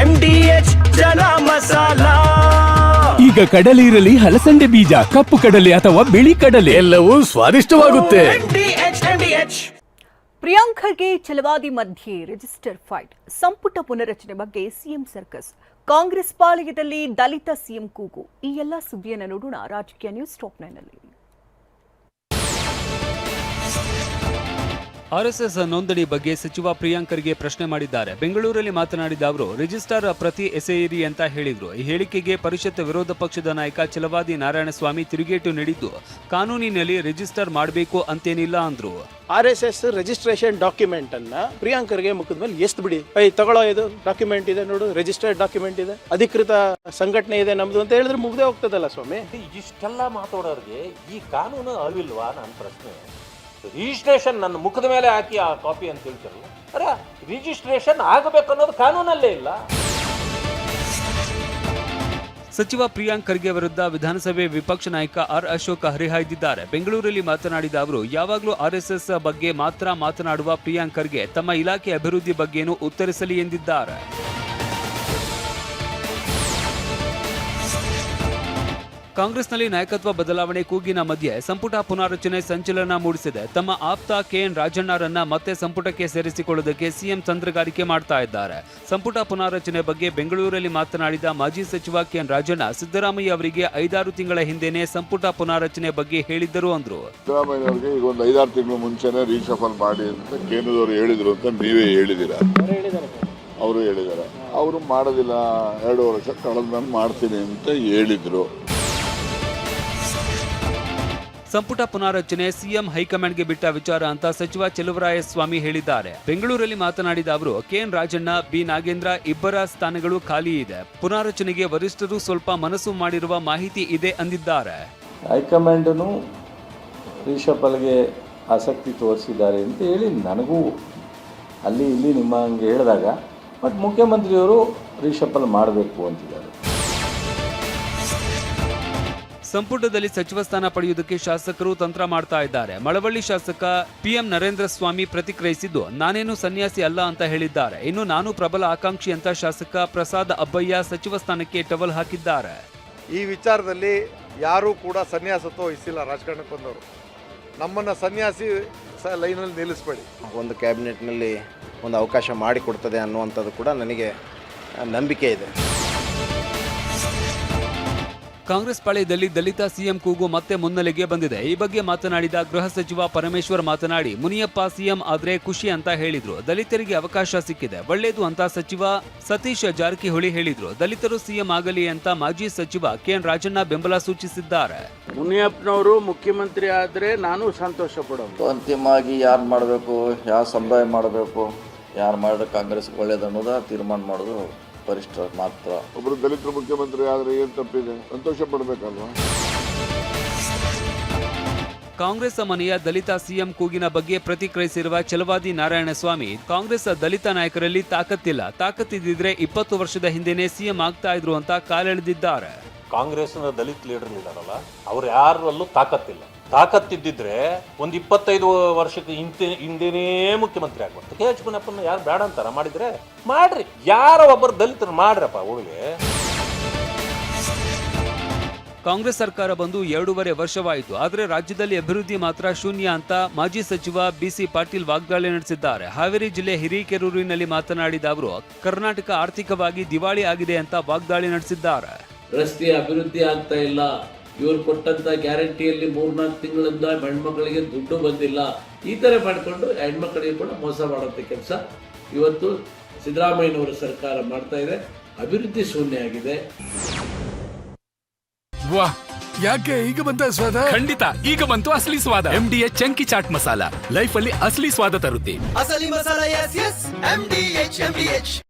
M D H chana masala. ಈಗ ಕಡಲೆ ಇರಲಿ ಹಲಸಂಡೆ ಬೀಜ ಕಪ್ಪು ಕಡಲೆ ಅಥವಾ ಬಿಳಿ ಕಡಲೆ. ಎಲ್ಲವೂ ಸ್ವಾದಿಷ್ಟವಾಗುತ್ತೆ. M D H M D H Priyank Kharge Chalavadi ಮಧ್ಯೆ ರಿಜಿಸ್ಟರ್ ಫೈಟ್. ಸಂಪುಟ ಪುನರಚನೆ ಬಗ್ಗೆ ಸಿಎಂ ಸರ್ಕಸ್. ಕಾಂಗ್ರೆಸ್ ಪಾಳಯದಲ್ಲಿ ದಲಿತ ಸಿಎಂ ಕೂಗು. ಈ ಎಲ್ಲ ಸುದ್ದಿಯನ್ನು ನೋಡೋಣ ರಾಜಕೀಯ ನ್ಯೂಸ್ ಟಾಪ್ ನೈನ್ನಲ್ಲಿ ಆರ್ಎಸ್ಎಸ್ ನೋಂದಣಿ ಬಗ್ಗೆ ಸಚಿವ ಪ್ರಿಯಾಂಕ್ ಖರ್ಗೆ ಪ್ರಶ್ನೆ ಮಾಡಿದ್ದಾರೆ. ಬೆಂಗಳೂರಲ್ಲಿ ಮಾತನಾಡಿದ ಅವರು ರಿಜಿಸ್ಟರ್ ಪ್ರತಿ ಎಸೆಯಿರಿ ಅಂತ ಹೇಳಿದರು. ಈ ಹೇಳಿಕೆಗೆ ಪರಿಷತ್ ವಿರೋಧ ಪಕ್ಷದ ನಾಯಕ ಚಲವಾದಿ ನಾರಾಯಣಸ್ವಾಮಿ ತಿರುಗೇಟು ನೀಡಿದ್ದು ಕಾನೂನಿನಲ್ಲಿ ರಿಜಿಸ್ಟರ್ ಮಾಡಬೇಕು ಅಂತೇನಿಲ್ಲ ಅಂದ್ರು. R S S registration document ಅನ್ನ ಪ್ರಿಯಾಂಕರ್ಗೆ ಮುಖದ ಮೇಲೆ ಎಷ್ಟು ಬಿಡಿ. ಐ ತಗೊಳ್ಳೋ ಇದು ಡಾಕ್ಯುಮೆಂಟ್ ಇದೆ ನೋಡು ರಿಜಿಸ್ಟರ್ಡ್ ಡಾಕ್ಯುಮೆಂಟ್ ಇದೆ. ಅಧಿಕೃತ ಸಂಘಟನೆ ಇದೆ ನಮ್ದು ಅಂತ ಹೇಳಿದ್ರೆ ಮುಗ್ದೇ ಹೋಗ್ತದಲ್ಲ ಸ್ವಾಮಿ? ಇಷ್ಟೆಲ್ಲ ಮಾತಾಡೋರಿಗೆ ಈ ಕಾನೂನು ಅರಿವಿಲ್ವಾ? ನನ್ನ ಪ್ರಶ್ನೆ. ರಿಜಿಸ್ಟ್ರೇಷನ್ ನನ್ನ ಮುಖದ ಮೇಲೆ ಹಾಕಿ ಆ ಕಾಪಿ ಅಂತ ಹೇಳ್ತಾರಲ್ಲ ಅರೆ, ರಿಜಿಸ್ಟ್ರೇಷನ್ ಆಗಬೇಕು ಅನ್ನೋದು ಕಾನೂನಲ್ಲೇ ಇಲ್ಲ. ಸಚಿವ ಪ್ರಿಯಾಂಕ್ ಖರ್ಗೆ ವಿರುದ್ಧ ವಿಧಾನಸಭೆ ವಿಪಕ್ಷ ನಾಯಕ ಆರ್ ಅಶೋಕ್ ಹರಿಹಾಯ್ದಿದ್ದಾರೆ. ಬೆಂಗಳೂರಲ್ಲಿ ಮಾತನಾಡಿದ ಅವರು, ಯಾವಾಗಲೂ ಆರ್ಎಸ್ಎಸ್ ಬಗ್ಗೆ ಮಾತ್ರ ಮಾತನಾಡುವ ಪ್ರಿಯಾಂಕ್ ಖರ್ಗೆ ತಮ್ಮ ಇಲಾಖೆ ಅಭಿವೃದ್ಧಿ ಬಗ್ಗೆನೂ ಉತ್ತರಿಸಲಿ ಎಂದಿದ್ದಾರೆ. ಕಾಂಗ್ರೆಸ್ನಲ್ಲಿ ನಾಯಕತ್ವ ಬದಲಾವಣೆ ಕೂಗಿನ ಮಧ್ಯೆ ಸಂಪುಟ ಪುನಾರಚನೆ ಸಂಚಲನ ಮೂಡಿಸಿದೆ. ತಮ್ಮ ಆಪ್ತ ಕೆಎನ್ ರಾಜಣ್ಣರನ್ನ ಮತ್ತೆ ಸಂಪುಟಕ್ಕೆ ಸೇರಿಸಿಕೊಳ್ಳುವುದಕ್ಕೆ ಸಿಎಂ ತಂತ್ರಗಾರಿಕೆ ಮಾಡ್ತಾ ಇದ್ದಾರೆ. ಸಂಪುಟ ಪುನಾರಚನೆ ಬಗ್ಗೆ ಬೆಂಗಳೂರಲ್ಲಿ ಮಾತನಾಡಿದ ಮಾಜಿ ಸಚಿವ ಕೆಎನ್ ರಾಜಣ್ಣ, ಸಿದ್ದರಾಮಯ್ಯ ಅವರಿಗೆ ಐದಾರು ತಿಂಗಳ ಹಿಂದೆನೆ ಸಂಪುಟ ಪುನಾರಚನೆ ಬಗ್ಗೆ ಹೇಳಿದ್ದರು ಅಂದ್ರು. ಮಾಡಿ ಅಂತ ಕೇಂದ್ರದವರು ಹೇಳಿದ್ರು ಅಂತ ನೀವೇ ಹೇಳಿದ್ದೀರಾ? ಅವರು ಹೇಳಿದ್ದಾರೆ. ಅವರು ಮಾಡೋದಿಲ್ಲ, ಎರಡು ವರ್ಷ ಕಳೆದ ಮೇಲೆ ಮಾಡ್ತೀನಿ ಅಂತ ಹೇಳಿದ್ರು. ಸಂಪುಟ ಪುನಾರಚನೆ ಸಿಎಂ ಹೈಕಮಾಂಡ್ಗೆ ಬಿಟ್ಟ ವಿಚಾರ ಅಂತ ಸಚಿವ ಸ್ವಾಮಿ ಹೇಳಿದ್ದಾರೆ. ಬೆಂಗಳೂರಲ್ಲಿ ಮಾತನಾಡಿದ ಅವರು ಕೆಎನ್ ರಾಜಣ್ಣ, ಬಿ ನಾಗೇಂದ್ರ ಇಬ್ಬರ ಸ್ಥಾನಗಳು ಖಾಲಿ ಇದೆ. ಪುನಾರಚನೆಗೆ ವರಿಷ್ಠರು ಸ್ವಲ್ಪ ಮನಸ್ಸು ಮಾಡಿರುವ ಮಾಹಿತಿ ಇದೆ ಅಂದಿದ್ದಾರೆ. ಹೈಕಮಾಂಡನು ರಿಷಪಲ್ಗೆ ಆಸಕ್ತಿ ತೋರಿಸಿದ್ದಾರೆ ಅಂತ ಹೇಳಿ ನನಗೂ ಅಲ್ಲಿ ಇಲ್ಲಿ ನಿಮ್ಮ ಹಂಗೆ ಹೇಳಿದಾಗ, ಬಟ್ ಮುಖ್ಯಮಂತ್ರಿಯವರು ರಿಷಪಲ್ ಮಾಡಬೇಕು ಅಂತಿದ್ದಾರೆ. ಸಂಪುಟದಲ್ಲಿ ಸಚಿವ ಸ್ಥಾನ ಪಡೆಯುವುದಕ್ಕೆ ಶಾಸಕರು ತಂತ್ರ ಮಾಡ್ತಾ ಇದ್ದಾರೆ. ಮಳವಳ್ಳಿ ಶಾಸಕ ಪಿಎಂ ನರೇಂದ್ರ ಸ್ವಾಮಿ ಪ್ರತಿಕ್ರಿಯಿಸಿದ್ದು ನಾನೇನು ಸನ್ಯಾಸಿ ಅಲ್ಲ ಅಂತ ಹೇಳಿದ್ದಾರೆ. ಇನ್ನು ನಾನು ಪ್ರಬಲ ಆಕಾಂಕ್ಷಿ ಅಂತ ಶಾಸಕ ಪ್ರಸಾದ್ ಅಬ್ಬಯ್ಯ ಸಚಿವ ಸ್ಥಾನಕ್ಕೆ ಟವಲ್ ಹಾಕಿದ್ದಾರೆ. ಈ ವಿಚಾರದಲ್ಲಿ ಯಾರೂ ಕೂಡ ಸನ್ಯಾಸತ್ವ ವಹಿಸಿಲ್ಲ ರಾಜಕಾರಣಕ್ಕೆ ಬಂದವರು. ನಮ್ಮನ್ನು ಸನ್ಯಾಸಿ ಲೈನಲ್ಲಿ ನಿಲ್ಲಿಸ್ಬೇಡಿ. ಒಂದು ಕ್ಯಾಬಿನೆಟ್ನಲ್ಲಿ ಒಂದು ಅವಕಾಶ ಮಾಡಿಕೊಡ್ತದೆ ಅನ್ನುವಂಥದ್ದು ಕೂಡ ನನಗೆ ನಂಬಿಕೆ ಇದೆ. ಕಾಂಗ್ರೆಸ್ ಪಾಳ್ಯದಲ್ಲಿ ದಲಿತ ಸಿಎಂ ಕೂಗು ಮತ್ತೆ ಮುನ್ನೆಲೆಗೆ ಬಂದಿದೆ. ಈ ಬಗ್ಗೆ ಮಾತನಾಡಿದ ಗೃಹ ಸಚಿವ ಪರಮೇಶ್ವರ್ ಮಾತನಾಡಿ ಮುನಿಯಪ್ಪ ಸಿಎಂ ಆದ್ರೆ ಖುಷಿ ಅಂತ ಹೇಳಿದ್ರು. ದಲಿತರಿಗೆ ಅವಕಾಶ ಸಿಕ್ಕಿದೆ. ಒಳ್ಳೇದು ಅಂತ ಸಚಿವ ಸತೀಶ್ ಜಾರಕಿಹೊಳಿ ಹೇಳಿದ್ರು. ದಲಿತರು ಸಿಎಂ ಆಗಲಿ ಅಂತ ಮಾಜಿ ಸಚಿವ ಕೆಎನ್ ರಾಜಣ್ಣ ಬೆಂಬಲ ಸೂಚಿಸಿದ್ದಾರೆ. ಮುನಿಯಪ್ಪನವರು ಮುಖ್ಯಮಂತ್ರಿ ಆದ್ರೆ ನಾನು ಸಂತೋಷ ಪಡೋದು. ಅಂತಿಮವಾಗಿ ಯಾರು ಮಾಡಬೇಕು ಯಾವ ಸಮುದಾಯ ಮಾಡಬೇಕು ಯಾರು ಮಾಡಿದ್ರೆ ಕಾಂಗ್ರೆಸ್ಗೆ ಒಳ್ಳೇದು ಅನ್ನೋದ ತೀರ್ಮಾನ ಮಾಡೋದು. ವರಿಷ್ಠರು ಮಾತ್ರ. ಒಬ್ಬರು ದಲಿತರು ಮುಖ್ಯಮಂತ್ರಿ ಆದರೆ ಏನು ತಪ್ಪಿದೆ? ಸಂತೋಷ ಪಡಬೇಕಲ್ವಾ? ಕಾಂಗ್ರೆಸ್ ಮನೆಯ ದಲಿತ ಸಿಎಂ ಕೂಗಿನ ಬಗ್ಗೆ ಪ್ರತಿಕ್ರಿಯಿಸಿರುವ ಚಲವಾದಿ ನಾರಾಯಣಸ್ವಾಮಿ ಕಾಂಗ್ರೆಸ್ ದಲಿತ ನಾಯಕರಲ್ಲಿ ತಾಕತ್ತಿಲ್ಲ. ತಾಕತ್ತಿದ್ದಿದ್ರೆ ಇಪ್ಪತ್ತು ವರ್ಷದ ಹಿಂದೆನೆ ಸಿಎಂ ಆಗ್ತಾ ಇದ್ರು ಅಂತ ಕಾಲೆಳೆದಿದ್ದಾರೆ. ಕಾಂಗ್ರೆಸ್ನ ದಲಿತ ಲೀಡರ್ ಇದಾರಲ್ಲ ಅವ್ರು ಯಾರಲ್ಲೂ ತಾಕತ್ತಿಲ್ಲ. ತಾಕತ್ತಿದ್ದಿದ್ರೆ ಒಂದು ಇಪ್ಪತ್ತೈದು ವರ್ಷಕ್ಕೆ ಹಿಂದೆ ಹಿಂದೆನೇ ಮುಖ್ಯಮಂತ್ರಿ ಆಗ್ಬಾರ್ದು. ಕೆ ಎಚ್ ಪುನಪ್ಪನ ಯಾರು ಬೇಡ ಅಂತಾರ? ಮಾಡಿದ್ರೆ ಮಾಡ್ರಿ. ಯಾರೋ ಒಬ್ಬರು ದಲಿತರು ಮಾಡ್ರಪ್ಪ ಉಳಿಗೆ ಕಾಂಗ್ರೆಸ್ ಸರ್ಕಾರ ಬಂದು ಎರಡೂವರೆ ವರ್ಷವಾಯಿತು. ಆದರೆ ರಾಜ್ಯದಲ್ಲಿ ಅಭಿವೃದ್ಧಿ ಮಾತ್ರ ಶೂನ್ಯ ಅಂತ ಮಾಜಿ ಸಚಿವ ಬಿಸಿ ಪಾಟೀಲ್ ವಾಗ್ದಾಳಿ ನಡೆಸಿದ್ದಾರೆ. ಹಾವೇರಿ ಜಿಲ್ಲೆ ಹಿರಿಕೆರೂರಿನಲ್ಲಿ ಮಾತನಾಡಿದ ಅವರು ಕರ್ನಾಟಕ ಆರ್ಥಿಕವಾಗಿ ದಿವಾಳಿ ಆಗಿದೆ ಅಂತ ವಾಗ್ದಾಳಿ ನಡೆಸಿದ್ದಾರೆ. ರಸ್ತೆ ಅಭಿವೃದ್ಧಿ ಆಗ್ತಾ ಇಲ್ಲ. ಇವರು ಕೊಟ್ಟಂತ ಗ್ಯಾರಂಟಿಯಲ್ಲಿ ಮೂರ್ನಾಲ್ಕು ತಿಂಗಳಿಂದ ಹೆಣ್ಮಕ್ಳಿಗೆ ದುಡ್ಡು ಬಂದಿಲ್ಲ. ಈ ಥರ ಮಾಡಿಕೊಂಡು ಹೆಣ್ಮಕ್ಳಿಗೆ ಕೂಡ ಮೋಸ ಮಾಡೋಂಥ ಕೆಲಸ ಇವತ್ತು ಸಿದ್ದರಾಮಯ್ಯನವರ ಸರ್ಕಾರ ಮಾಡ್ತಾ ಇದೆ. ಅಭಿವೃದ್ಧಿ ಶೂನ್ಯ ಆಗಿದೆ. ವಾಹ್ ಯಾಕೆ ಈಗ ಬಂತ ಸ್ವಾದ? ಖಂಡಿತ ಈಗ ಬಂತು ಅಸಲಿ ಸ್ವಾದ. M D H chunky chaat masala. Life ಅಲ್ಲಿ ಅಸಲಿ ಸ್ವಾದ ತರುತ್ತೆ. ಅಸಲಿ masala S S M D H M D H